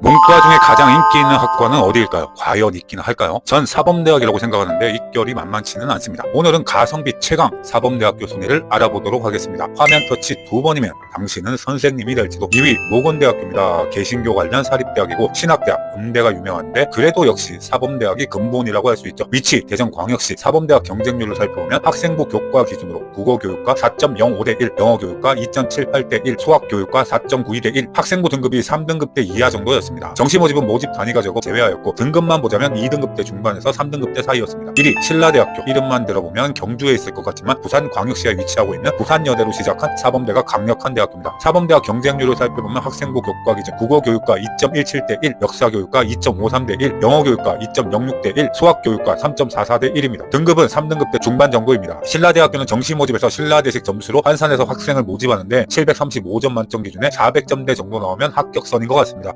문과 중에 가장 인기 있는 학과는 어디일까요? 과연 있기는 할까요? 전 사범대학이라고 생각하는데 입결이 만만치는 않습니다. 오늘은 가성비 최강 사범대학교 순위를 알아보도록 하겠습니다. 화면 터치 두 번이면 당신은 선생님이 될지도 2위 모건대학교입니다. 개신교 관련 사립대학이고 신학대학, 음대가 유명한데 그래도 역시 사범대학이 근본이라고 할 수 있죠. 위치 대전광역시 사범대학 경쟁률을 살펴보면 학생부 교과 기준으로 국어교육과 4.05 대 1, 영어교육과 2.78 대 1, 수학교육과 4.92 대 1, 학생부 등급이 3등급 대 이하 정도였습니다. 정시 모집은 모집 단위가 적어 제외하였고 등급만 보자면 2등급대 중반에서 3등급대 사이였습니다. 1위 신라대학교 이름만 들어보면 경주에 있을 것 같지만 부산 광역시에 위치하고 있는 부산여대로 시작한 사범대가 강력한 대학교입니다. 사범대학 경쟁률을 살펴보면 학생부 교과 기준 국어교육과 2.17대 1, 역사교육과 2.53대 1, 영어교육과 2.06대 1, 수학교육과 3.44대 1입니다. 등급은 3등급대 중반 정도입니다. 신라대학교는 정시 모집에서 신라대식 점수로 한산해서 학생을 모집하는데 735점 만점 기준에 400점대 정도 나오면 합격선인 것 같습니다.